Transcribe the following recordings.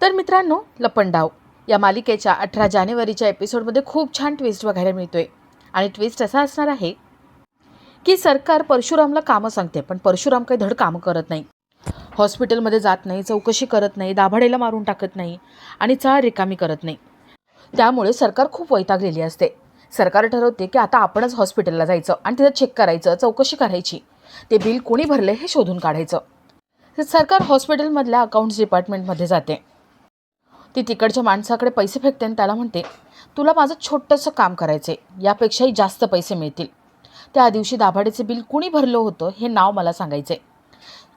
तर मित्रांनो लपंडाव या मालिकेच्या अठरा जानेवारीच्या एपिसोडमध्ये खूप छान ट्विस्ट बघायला मिळतोय. आणि ट्विस्ट असा असणार आहे की सरकार परशुरामला कामं सांगते पण परशुराम काही धड कामं करत नाही. हॉस्पिटलमध्ये जात नाही चौकशी करत नाही दाभाडेला मारून टाकत नाही आणि चाळ रिकामी करत नाही. त्यामुळे सरकार खूप वैतागलेली असते. सरकार ठरवते की आता आपणच हॉस्पिटलला जायचं आणि तिथं चेक करायचं चौकशी करायची. ते बिल कोणी भरले हे शोधून काढायचं. सरकार हॉस्पिटलमधल्या अकाउंट्स डिपार्टमेंटमध्ये जाते. ती तिकडच्या माणसाकडे पैसे फेकते आणि त्याला म्हणते तुला माझं छोटंसं काम करायचं आहे यापेक्षाही जास्त पैसे मिळतील. त्या दिवशी दाभाडेचे बिल कुणी भरलं होतं हे नाव मला सांगायचं आहे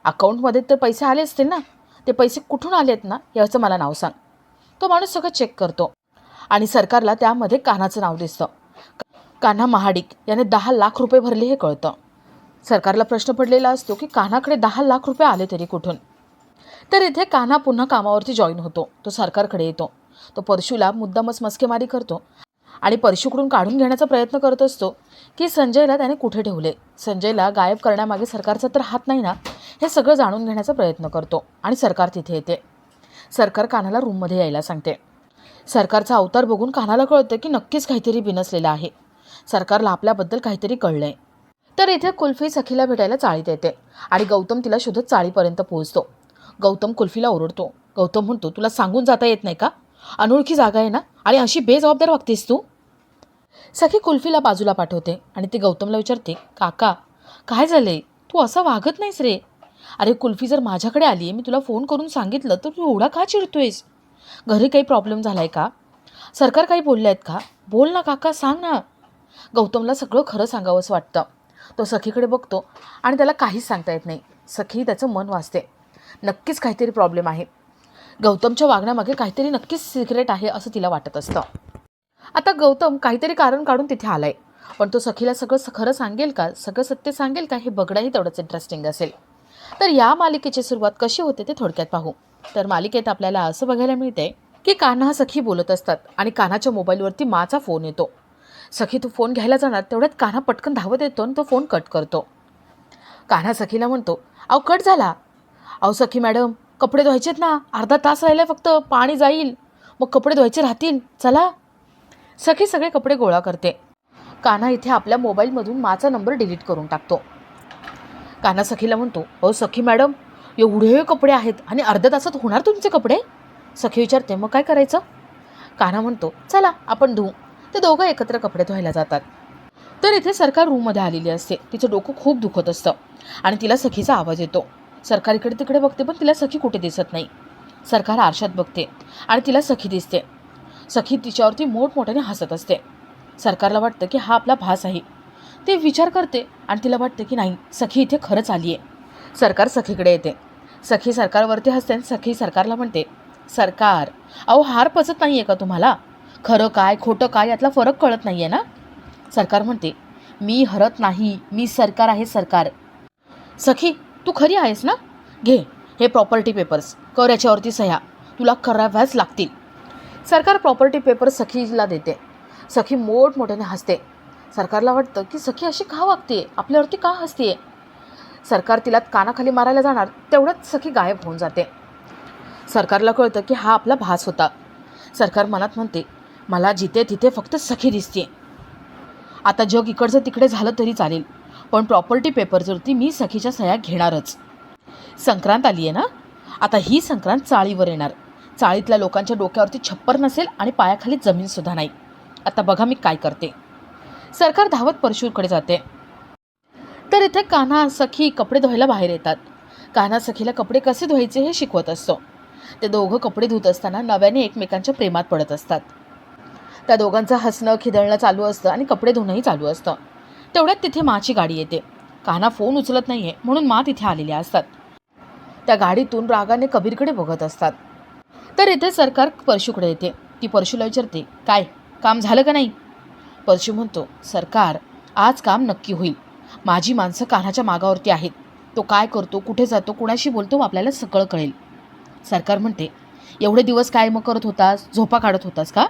अकाउंटमध्ये तर पैसे आले असतील ना ते पैसे कुठून आले आहेत ना याचं मला नाव सांग. तो माणूस सगळं चेक करतो आणि सरकारला त्यामध्ये कान्हाचं नाव दिसतं. कान्हा महाडिक याने दहा लाख रुपये भरले हे कळतं. सरकारला प्रश्न पडलेला असतो की कान्हाकडे दहा लाख रुपये आले तरी कुठून? तर इथे कान्हा पुन्हा कामावरती जॉईन होतो. तो सरकारकडे येतो. तो परशूला मुद्दामच मस्केमारी करतो आणि परशूकडून काढून घेण्याचा प्रयत्न करत असतो की संजयला त्याने कुठे ठेवले? संजयला गायब करण्यामागे सरकारचा तर हात नाही ना? हे सगळं जाणून घेण्याचा प्रयत्न करतो आणि सरकार तिथे येते. सरकार कान्हाला रूममध्ये यायला सांगते. सरकारचा अवतार बघून कान्हाला कळतं की नक्कीच काहीतरी बिनसलेलं आहे. सरकारला आपल्याबद्दल काहीतरी कळलं आहे तर इथे कुल्फी सखीला भेटायला चाळीत येते आणि गौतम तिला शोधत चाळीपर्यंत पोहोचतो. गौतम कुल्फीला ओरडतो. गौतम म्हणतो तुला सांगून जाता येत नाही का? अनोळखी जागा आहे ना? आणि अशी बेजबाबदार वागतेस तू. सखी कुल्फीला बाजूला पाठवते आणि ती गौतमला विचारते काका काय झालंय? तू असं वागत नाहीस रे. अरे कुल्फी जर माझ्याकडे आली आहे मी तुला फोन करून सांगितलं तर तू एवढा का चिडतोयस? घरी काही प्रॉब्लेम झाला आहे का? सरकार काही बोलले आहेत का? बोल ना काका सांग ना. गौतमला सगळं खरं सांगावंसं वाटतं. तो सखीकडे बघतो आणि त्याला काहीच सांगता येत नाही. सखी त्याचं मन वाचते. नक्कीच काहीतरी प्रॉब्लेम आहे. गौतमच्या वागण्यामागे काहीतरी नक्कीच सिक्रेट आहे असं तिला वाटत असतं. आता गौतम काहीतरी कारण काढून तिथे आलाय. पण तो सखीला सगळं खरं सांगेल का? सगळं सत्य सांगेल का? हे बघणंही तेवढंच इंटरेस्टिंग असेल. तर या मालिकेची सुरुवात कशी होते ते थोडक्यात पाहू. तर मालिकेत आपल्याला असं बघायला मिळते की कान्हा सखी बोलत असतात आणि कान्हाच्या मोबाईलवरती माचा फोन येतो. सखी तू फोन घ्यायला जाणार तेवढ्यात कान्हा पटकन धावत येतो आणि तो फोन कट करतो. कान्हा सखीला म्हणतो अहो कट झाला. अहो सखी मॅडम कपडे धुवायचेत ना. अर्धा तास राहिला फक्त पाणी जाईल. मग कपडे धुवायचे राहतील. चला. सखी सगळे कपडे गोळा करते. कान्हा इथे आपल्या मोबाईलमधून माचा नंबर डिलीट करून टाकतो. कान्हा सखीला म्हणतो अहो सखी मॅडम एवढे कपडे आहेत आणि अर्ध्या तासात होणार तुमचे कपडे? सखी विचारते मग काय करायचं? कान्हा म्हणतो चला आपण धुवू ते दोघं एकत्र कपडे धुवायला जातात. तर इथे सरकार रूममध्ये आलेली असते. तिचं डोकं खूप दुखत असतं आणि तिला सखीचा आवाज येतो. सरकार इकडे तिकडे बघते पण तिला सखी कुठे दिसत नाही. सरकार आरशात बघते आणि तिला सखी दिसते. सखी तिच्यावरती मोठमोठ्याने हसत असते. सरकारला वाटतं की हा आपला भास आहे. ते विचार करते आणि तिला वाटतं की नाही सखी इथे खरंच आली आहे. सरकार सखीकडे येते. सखी सरकारवरती हसते आणि सखी सरकारला म्हणते सरकार अहो हार पचत नाही आहे का तुम्हाला? खरं काय खोटं काय यातला फरक कळत नाही आहे ना? सरकार म्हणते मी हरत नाही मी सरकार आहे सरकार. सखी तू खरी आहेस ना? घे हे प्रॉपर्टी पेपर्स कर याच्यावरती सह्या. तुला कराव्याच लागतील. सरकार प्रॉपर्टी पेपर सखीला देते. सखी मोठमोठ्याने हसते. सरकारला वाटतं की सखी अशी का वागते आपल्यावरती का हसते सरकार तिला कानाखाली मारायला जाणार तेवढ्यात सखी गायब होऊन जाते. सरकारला कळतं की हा आपला भास होता. सरकार मनात म्हणते मला जिथे तिथे फक्त सखी दिसते आता जग इकडचं तिकडे झालं तरी चालेल. पण प्रॉपर्टी पेपर्सवरती मी सखीच्या सह्या घेणारच. संक्रांत आली आहे ना? आता ही संक्रांत चाळीवर येणार. चाळीतल्या लोकांच्या डोक्यावरती छप्पर नसेल आणि पायाखाली जमीनसुद्धा नाही. आता बघा मी काय करते. सरकार धावत परशूरकडे जाते. तर इथे कान्हा सखी कपडे धुवायला बाहेर येतात. कान्हा सखीला कपडे कसे धुवायचे हे शिकवत असतो. ते दोघं कपडे धुत असताना नव्याने एकमेकांच्या प्रेमात पडत असतात. त्या दोघांचं हसणं खिदळणं चालू असतं आणि कपडे धुणंही चालू असतं. तेवढ्यात तिथे माची गाडी येते. कान्हा फोन उचलत नाही आहे म्हणून मा तिथे आलेल्या असतात. त्या गाडीतून रागाने कबीरकडे बघत असतात. तर येथे सरकार परशूकडे येते. ती परशूला विचारते काय काम झालं का नाही? परशू म्हणतो सरकार आज काम नक्की होईल. माझी माणसं कान्हाच्या मागावरती आहेत. तो काय करतो कुठे जातो कुणाशी बोलतो आपल्याला सगळं कळेल. सरकार म्हणते एवढे दिवस काय मग करत होतास? झोपा काढत होतास का?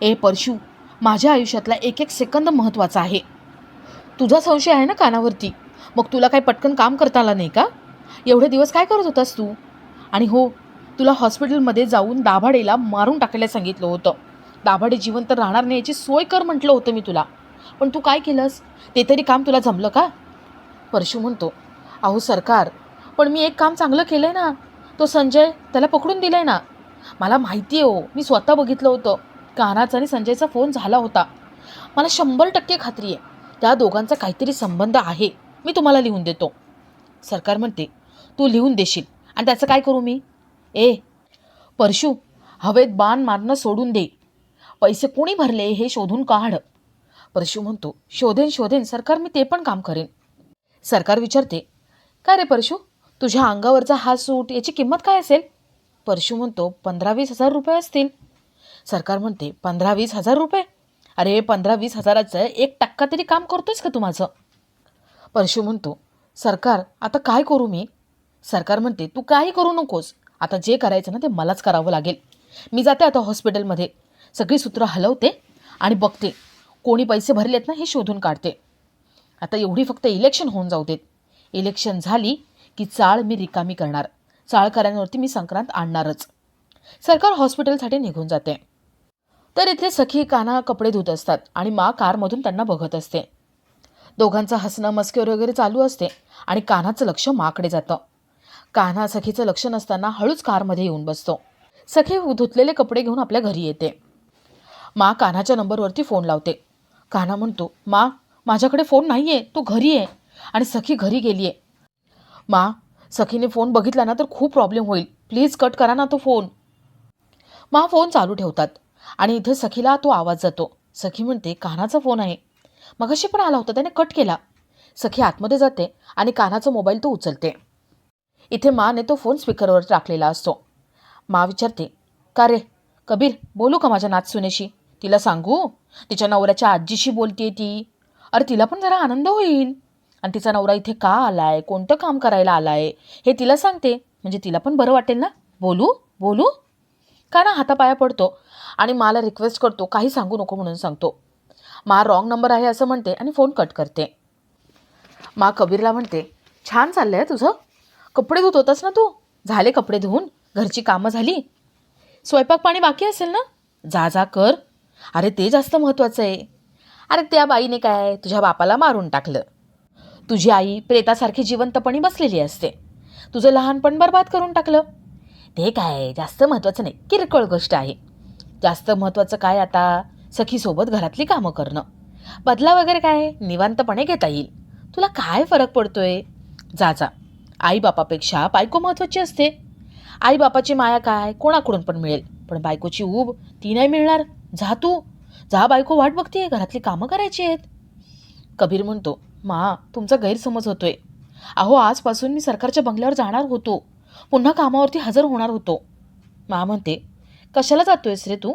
ए परशू माझ्या आयुष्यातला एक एक सेकंद महत्त्वाचा आहे. तुझा संशय आहे ना कानावरती? मग तुला काही पटकन काम करता आला नाही का? एवढे दिवस काय करत होतास तू? आणि हो तुला हॉस्पिटलमध्ये जाऊन दाभाडेला मारून टाकायला सांगितलं होतं. दाभाडे जिवंत राहणार नाही याची सोय कर म्हटलं होतं मी तुला. पण तू काय केलंस? ते तरी काम तुला जमलं का? परशू म्हणतो अहो सरकार पण मी एक काम चांगलं केलं आहे ना. तो संजय त्याला पकडून दिलं आहे ना. मला माहिती आहे हो मी स्वतः बघितलं होतं. कानाचा आणि संजयचा फोन झाला होता. मला शंभर टक्के खात्री आहे. त्या दोघांचा काहीतरी संबंध आहे. मी तुम्हाला लिहून देतो. सरकार म्हणते तू लिहून देशील. आणि त्याचं काय करू मी? ए परशू हवेत बाण मारणं सोडून दे. पैसे कोणी भरले हे शोधून काढ. परशू म्हणतो शोधेन शोधेन. सरकार मी ते पण काम करेन. सरकार विचारते काय रे परशू? तुझ्या अंगावरचा हा सूट याची किंमत काय असेल? परशू म्हणतो पंधरा वीस हजार रुपये असतील. सरकार म्हणते पंधरा वीस हजार रुपये? अरे पंधरा वीस हजाराचं एक टक्का तरी काम करतोयस का तू माझं? परशु म्हणतो सरकार आता काय करू मी? सरकार म्हणते तू काही करू नकोस. आता जे करायचं ना ते मलाच करावं लागेल. मी जाते आता हॉस्पिटलमध्ये. सगळी सूत्र हलवते आणि बघते कोणी पैसे भरलेत ना हे शोधून काढते. आता एवढी फक्त इलेक्शन होऊन जाऊ देत. इलेक्शन झाली की चाळ मी रिकामी करणार. चाळकऱ्यांवरती मी संक्रांत आणणारच. सरकार हॉस्पिटलसाठी निघून जाते. तर इथे सखी काना कपडे धुत असतात आणि मा कारमधून त्यांना बघत असते. दोघांचं हसणं मस्केर वगैरे चालू असते आणि कान्हाचं लक्ष माकडे जातं. कान्हा सखीचं लक्ष नसताना हळूच कारमध्ये येऊन बसतो. सखी धुतलेले कपडे घेऊन आपल्या घरी येते. मा कान्हाच्या नंबरवरती फोन लावते. कान्हा म्हणतो मा माझ्याकडे फोन नाही आहे तो घरी आहे आणि सखी घरी गेली आहे मा सखीने फोन बघितला ना तर खूप प्रॉब्लेम होईल. प्लीज कट करा ना तो फोन. मा फोन चालू ठेवतात. आणि इथे सखीला तो आवाज जातो. सखी म्हणते कान्हाचा फोन आहे. मगाशी पण आला होता त्याने कट केला. सखी आतमध्ये जाते आणि कान्हाचा मोबाईल तो उचलते. इथे माने तो फोन स्पीकरवर टाकलेला असतो. मा विचारते का रे? कबीर बोलू का माझ्या नातसुनेशी तिला सांगू? तिच्या नवऱ्याच्या आजीशी बोलते ती. अरे तिला पण जरा आनंद होईल. आणि तिचा नवरा इथे का आलाय? कोणतं काम करायला आलाय? हे तिला सांगते. म्हणजे तिला पण बरं वाटेल ना? बोलू? बोलू? का ना हातापाया पडतो? आणि मला रिक्वेस्ट करतो काही सांगू नको म्हणून सांगतो. मा रॉंग नंबर आहे असं म्हणते आणि फोन कट करते. मा कबीरला म्हणते छान चाललं आहे तुझं? कपडे धुत होतास ना तू? झाले कपडे धुवून? घरची कामं झाली? स्वयंपाक पाणी बाकी असेल ना? जा जा कर. अरे ते जास्त महत्त्वाचं आहे. अरे त्या बाईने काय तुझ्या बापाला मारून टाकलं. तुझी आई प्रेतासारखी जिवंतपणी बसलेली असते. तुझं लहानपण बर्बाद करून टाकलं. ते काय? जास्त महत्त्वाचं नाही. किरकोळ गोष्ट आहे. जास्त महत्त्वाचं काय आता? सखीसोबत घरातली कामं करणं. बदला वगैरे काय? निवांतपणे घेता येईल. तुला काय फरक पडतोय? जा जा. आईबापापेक्षा बायको महत्त्वाची असते. आईबापाची माया काय? कोणाकडून पण मिळेल. पण बायकोची ऊब ती नाही मिळणार. जा तू. जा बायको वाट बघते घरातली कामं करायची आहेत. कबीर म्हणतो मा तुमचा गैरसमज होतोय. अहो आजपासून मी सरकारच्या बंगल्यावर जाणार होतो. पुन्हा कामावरती हजर होणार होतो. मा म्हणते कशाला जातोयस रे तू?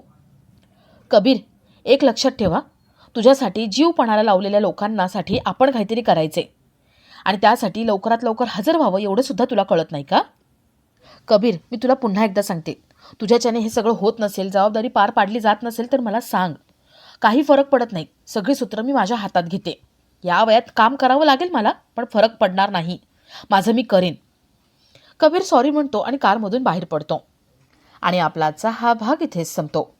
कबीर एक लक्षात ठेवा तुझ्यासाठी जीव पणाला लावलेल्या लोकांनासाठी आपण काहीतरी करायचे. आणि त्यासाठी लवकरात लवकर हजर व्हावं एवढं सुद्धा तुला कळत नाही का? कबीर मी तुला पुन्हा एकदा सांगते. तुझ्याच्याने हे सगळं होत नसेल जबाबदारी पार पाडली जात नसेल तर मला सांग. काही फरक पडत नाही. सगळी सूत्र मी माझ्या हातात घेते. या वयात काम करावं लागेल मला पण फरक पडणार नाही. माझं मी करेन. कबीर सॉरी म्हणतो आणि कारमधून बाहेर पडतो. आणि आपलाचा हा भाग इथेच संपतो.